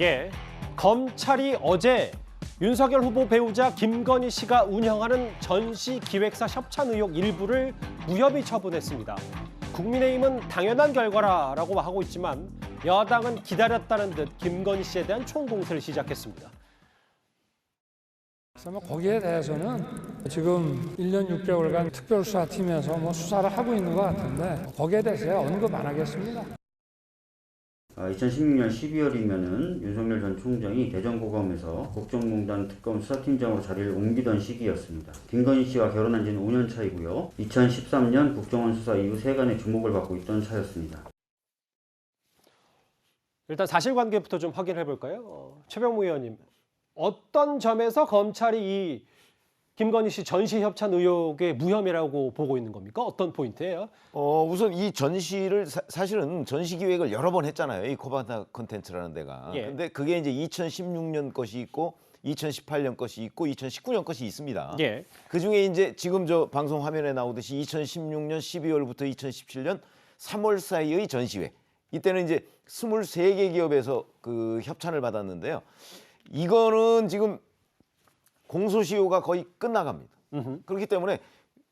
예, 검찰이 어제 윤석열 후보 배우자 김건희 씨가 운영하는 전시 기획사 협찬 의혹 일부를 무혐의 처분했습니다. 국민의힘은 당연한 결과라고 하고 있지만 여당은 기다렸다는 듯 김건희 씨에 대한 총공세를 시작했습니다. 그래서 뭐 거기에 대해서는 지금 1년 6개월간 특별수사팀에서 뭐 수사를 하고 있는 것 같은데 거기에 대해서 언급 안 하겠습니다. 2016년 12월이면은 윤석열 전 총장이 대전고검에서 국정농단 특검 수사팀장으로 자리를 옮기던 시기였습니다. 김건희 씨와 결혼한 지는 5년 차이고요. 2013년 국정원 수사 이후 세간의 주목을 받고 있던 차였습니다. 일단 사실관계부터 좀 확인해 볼까요? 어, 최병무 의원님, 어떤 점에서 검찰이 이 김건희 씨 전시 협찬 의혹의 무혐의라고 보고 있는 겁니까? 어떤 포인트예요? 어 우선 이 전시를 사, 실은 전시 기획을 여러 번 했잖아요. 이 코바나 컨텐츠라는 데가. 예. 근데 그게 이제 2016년 것이 있고 2018년 것이 있고 2019년 것이 있습니다. 예. 그 중에 이제 지금 저 방송 화면에 나오듯이 2016년 12월부터 2017년 3월 사이의 전시회. 이때는 이제 23개 기업에서 그 협찬을 받았는데요. 이거는 지금 공소시효가 거의 끝나갑니다. 음흠. 그렇기 때문에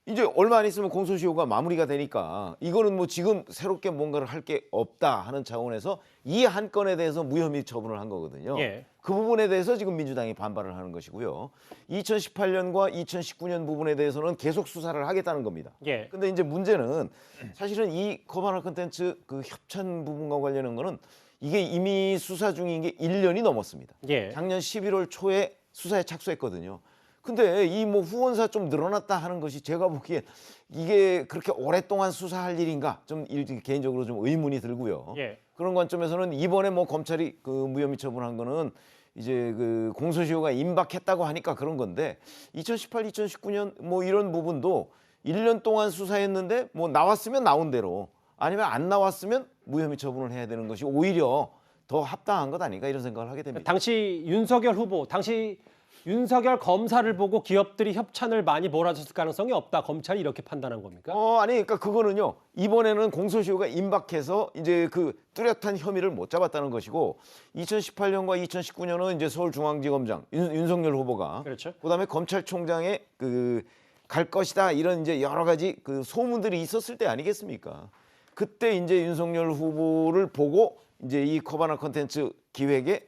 이제 얼마 안 있으면 공소시효가 마무리가 되니까 이거는 뭐 지금 새롭게 뭔가를 할 게 없다 하는 차원에서 이 한 건에 대해서 무혐의 처분을 한 거거든요. 예. 그 부분에 대해서 지금 민주당이 반발을 하는 것이고요. 2018년과 2019년 부분에 대해서는 계속 수사를 하겠다는 겁니다. 예. 근데 이제 문제는 사실은 이 코바나 컨텐츠 그 협찬 부분과 관련한 거는 이게 이미 수사 중인 게 1년이 넘었습니다. 예. 작년 11월 초에 수사에 착수했거든요. 근데 이 뭐 후원사 좀 늘어났다 하는 것이 제가 보기엔 이게 그렇게 오랫동안 수사할 일인가 좀 일- 개인적으로 좀 의문이 들고요. 예. 그런 관점에서는 이번에 뭐 검찰이 그 무혐의 처분한 거는 이제 그 공소시효가 임박했다고 하니까 그런 건데 2018, 2019년 뭐 이런 부분도 1년 동안 수사했는데 뭐 나왔으면 나온 대로 아니면 안 나왔으면 무혐의 처분을 해야 되는 것이 오히려 더 합당한 것 아닌가 이런 생각을 하게 됩니다. 당시 윤석열 후보, 당시 윤석열 검사를 보고 기업들이 협찬을 많이 몰아줬을 가능성이 없다. 검찰이 이렇게 판단한 겁니까? 어 아니 그러니까 그거는요 이번에는 공소시효가 임박해서 이제 그 뚜렷한 혐의를 못 잡았다는 것이고 2018년과 2019년은 이제 서울중앙지검장 윤, 윤석열 후보가 그렇죠. 그다음에 검찰총장의 그 갈 것이다 이런 이제 여러 가지 그 소문들이 있었을 때 아니겠습니까? 그때 이제 윤석열 후보를 보고 이제 이 코바나 컨텐츠 기획에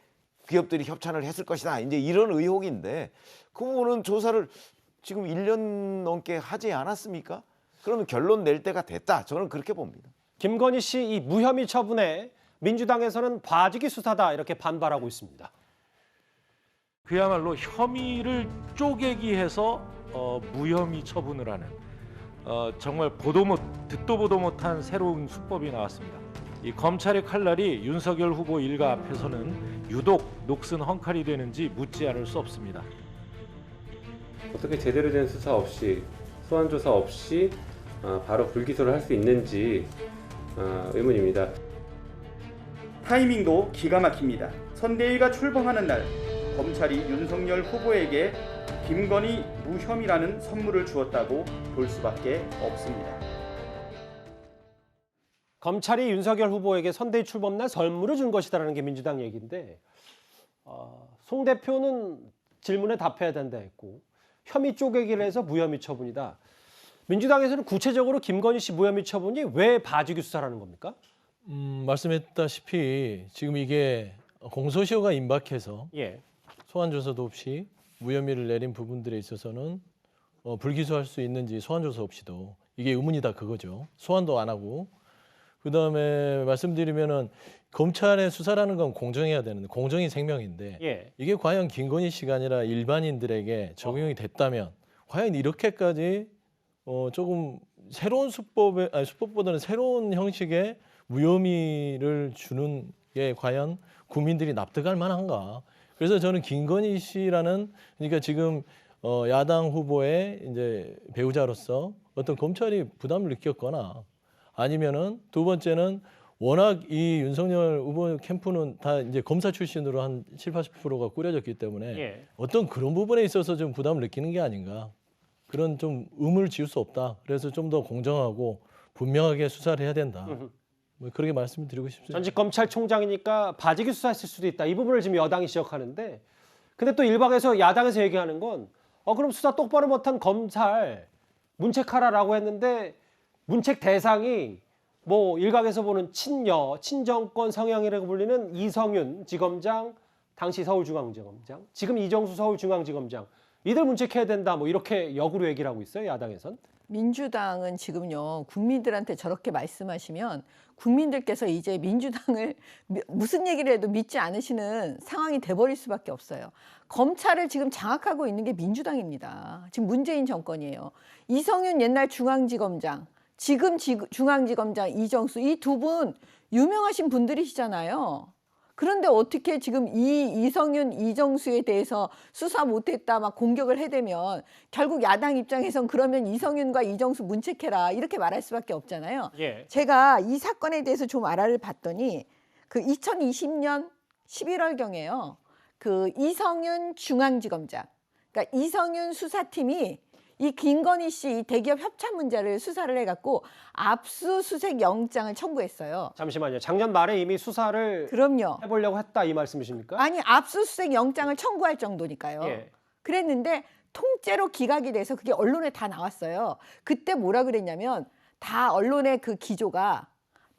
기업들이 협찬을 했을 것이다. 이제 이런 의혹인데 그 부분은 조사를 지금 1년 넘게 하지 않았습니까? 그러면 결론 낼 때가 됐다. 저는 그렇게 봅니다. 김건희 씨 이 무혐의 처분에 민주당에서는 봐주기 수사다 이렇게 반발하고 있습니다. 그야말로 혐의를 쪼개기 해서 어, 무혐의 처분을 하는 어, 정말 보도 못 듣도 보도 못한 새로운 수법이 나왔습니다. 이 검찰의 칼날이 윤석열 후보 일가 앞에서는 유독 녹슨 헝칼이 되는지 묻지 않을 수 없습니다. 어떻게 제대로 된 수사 없이 소환 조사 없이 어, 바로 불기소를 할 수 있는지 어, 의문입니다. 타이밍도 기가 막힙니다. 선대위가 출범하는 날 검찰이 윤석열 후보에게 김건희 무혐의라는 선물을 주었다고 볼 수밖에 없습니다. 검찰이 윤석열 후보에게 선대위 출범 날 선물을 준 것이다라는 게 민주당 얘기인데 어, 송 대표는 질문에 답해야 된다 했고 혐의 쪼개기를 해서 무혐의 처분이다. 민주당에서는 구체적으로 김건희 씨 무혐의 처분이 왜 봐주기 수사라는 겁니까? 음, 말씀했다시피 지금 이게 공소시효가 임박해서 예. 소환 조사도 없이 무혐의를 내린 부분들에 있어서는 어, 불기소할 수 있는지 소환 조사 없이도 이게 의문이다 그거죠. 소환도 안 하고 그다음에 말씀드리면은 검찰의 수사라는 건 공정해야 되는데 공정이 생명인데 예. 이게 과연 김건희 씨가 아니라 일반인들에게 적용이 됐다면 과연 이렇게까지 어 조금 새로운 수법에 아니 수법보다는 새로운 형식의 무혐의를 주는 게 과연 국민들이 납득할 만한가? 그래서 저는 김건희 씨라는 그러니까 지금 어 야당 후보의 이제 배우자로서 어떤 검찰이 부담을 느꼈거나 아니면은 두 번째는 워낙 이 윤석열 후보 캠프는 다 이제 검사 출신으로 한 7, 80%가 꾸려졌기 때문에 예. 어떤 그런 부분에 있어서 좀 부담을 느끼는 게 아닌가 그런 좀 의문을 지울 수 없다. 그래서 좀 더 공정하고 분명하게 수사를 해야 된다. 뭐 그렇게 말씀드리고 싶습니다. 전직 검찰총장이니까 바지기 수사했을 수도 있다. 이 부분을 지금 여당이 지적하는데, 근데 또 일각에서 야당에서 얘기하는 건, 어 그럼 수사 똑바로 못한 검찰 문책하라라고 했는데 문책 대상이 뭐 일각에서 보는 친여, 친정권 성향이라고 불리는 이성윤 지검장, 당시 서울중앙지검장, 지금 이정수 서울중앙지검장 이들 문책해야 된다. 뭐 이렇게 역으로 얘기를 하고 있어요 야당에선. 민주당은 지금요 국민들한테 저렇게 말씀하시면 국민들께서 이제 민주당을 미- 무슨 얘기를 해도 믿지 않으시는 상황이 돼버릴 수밖에 없어요. 검찰을 지금 장악하고 있는 게 민주당입니다. 지금 문재인 정권이에요. 이성윤 옛날 중앙지검장, 지금 지- 중앙지검장 이정수 이 두 분 유명하신 분들이시잖아요. 그런데 어떻게 지금 이 이성윤, 이정수에 대해서 수사 못했다 막 공격을 해대면 결국 야당 입장에선 그러면 이성윤과 이정수 문책해라 이렇게 말할 수밖에 없잖아요. 예. 제가 이 사건에 대해서 좀 알아를 봤더니 그 2020년 11월 경에요. 그 이성윤 중앙지검장, 그러니까 이성윤 수사팀이 이 김건희 씨 이 대기업 협찬 문제를 수사를 해갖고 압수수색 영장을 청구했어요. 잠시만요. 작년 말에 이미 수사를 그럼요. 해보려고 했다 이 말씀이십니까? 아니 압수수색 영장을 청구할 정도니까요. 예. 그랬는데 통째로 기각이 돼서 그게 언론에 다 나왔어요. 그때 뭐라 그랬냐면 다 언론의 그 기조가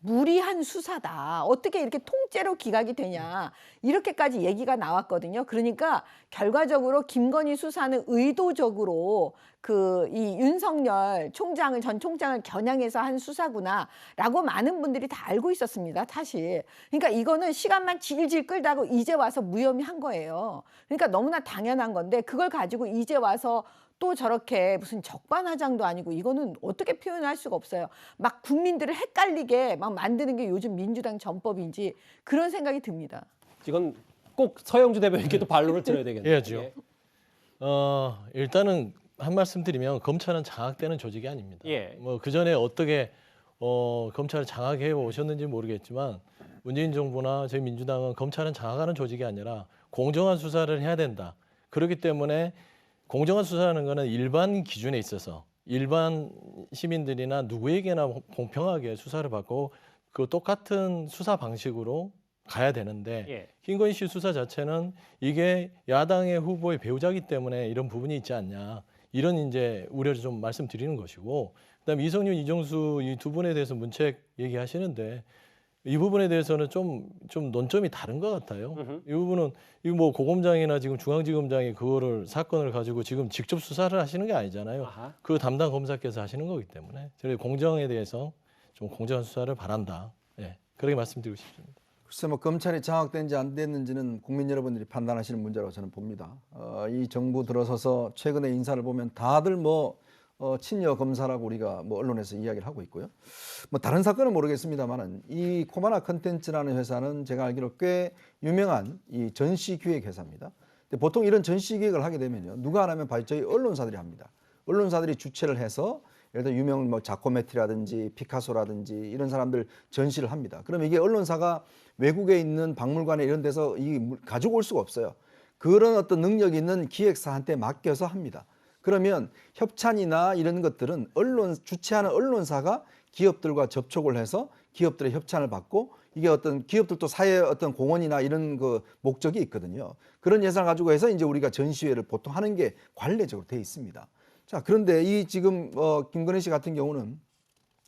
무리한 수사다. 어떻게 이렇게 통째로 기각이 되냐. 이렇게까지 얘기가 나왔거든요. 그러니까 결과적으로 김건희 수사는 의도적으로 그 이 윤석열 총장을 전 총장을 겨냥해서 한 수사구나라고 많은 분들이 다 알고 있었습니다. 사실. 그러니까 이거는 시간만 질질 끌다고 이제 와서 무혐의 한 거예요. 그러니까 너무나 당연한 건데 그걸 가지고 이제 와서 또 저렇게 무슨 적반하장도 아니고 이거는 어떻게 표현할 수가 없어요. 막 국민들을 헷갈리게 막 만드는 게 요즘 민주당 전법인지 그런 생각이 듭니다. 이건 꼭 서영주 대변인께도 반론을 드려야 되겠네요. 해야죠. 예. 어, 일단은 한 말씀 드리면 검찰은 장악되는 조직이 아닙니다. 예. 뭐그 전에 어떻게 어, 검찰을 장악해 오셨는지 모르겠지만 문재인 정부나 저희 민주당은 검찰은 장악하는 조직이 아니라 공정한 수사를 해야 된다. 그렇기 때문에 공정한 수사하는 것은 일반 기준에 있어서 일반 시민들이나 누구에게나 공평하게 수사를 받고 그 똑같은 수사 방식으로 가야 되는데 예. 김건희 씨 수사 자체는 이게 야당의 후보의 배우자기 때문에 이런 부분이 있지 않냐 이런 이제 우려를 좀 말씀드리는 것이고 그다음에 이성윤 이정수 이 두 분에 대해서 문책 얘기하시는데 이 부분에 대해서는 좀 좀 논점이 다른 것 같아요. 음흠. 이 부분은 이거 뭐 고검장이나 지금 중앙지검장이 그거를 사건을 가지고 지금 직접 수사를 하시는 게 아니잖아요. 아하. 그 담당 검사께서 하시는 거기 때문에 저희 공정에 대해서 좀 공정한 수사를 바란다. 예, 그렇게 말씀드리고 싶습니다. 글쎄 뭐 검찰이 장악된지 안 됐는지는 국민 여러분들이 판단하시는 문제라고 저는 봅니다. 어, 이 정부 들어서서 최근의 인사를 보면 다들 뭐 어, 친여 검사라고 우리가 뭐 언론에서 이야기를 하고 있고요. 뭐 다른 사건은 모르겠습니다만은 이 코바나 컨텐츠라는 회사는 제가 알기로 꽤 유명한 이 전시 기획 회사입니다. 근데 보통 이런 전시 기획을 하게 되면요 누가 안 하면 바로 저희 언론사들이 합니다. 언론사들이 주최를 해서 예를 들어 유명 뭐 자코메티라든지 피카소라든지 이런 사람들 전시를 합니다. 그럼 이게 언론사가 외국에 있는 박물관에 이런 데서 이 물- 가지고 올 수가 없어요. 그런 어떤 능력 있는 기획사한테 맡겨서 합니다. 그러면 협찬이나 이런 것들은 언론 주최하는 언론사가 기업들과 접촉을 해서 기업들의 협찬을 받고 이게 어떤 기업들도 사회 어떤 공헌이나 이런 그 목적이 있거든요. 그런 예산을 가지고 해서 이제 우리가 전시회를 보통 하는 게 관례적으로 돼 있습니다. 자, 그런데 이 지금 어 김건희 씨 같은 경우는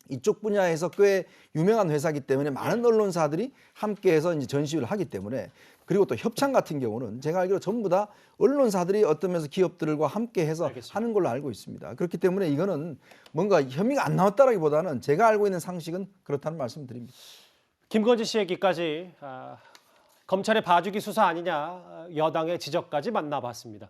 이쪽 분야에서 꽤 유명한 회사이기 때문에 많은 언론사들이 함께해서 이제 전시회를 하기 때문에 그리고 또 협찬 같은 경우는 제가 알기로 전부 다 언론사들이 어떤 면에서 기업들과 함께 해서 알겠습니다. 하는 걸로 알고 있습니다. 그렇기 때문에 이거는 뭔가 혐의가 안 나왔다라기보다는 제가 알고 있는 상식은 그렇다는 말씀 드립니다. 김건희 씨 얘기까지 아, 검찰의 봐주기 수사 아니냐 여당의 지적까지 만나봤습니다.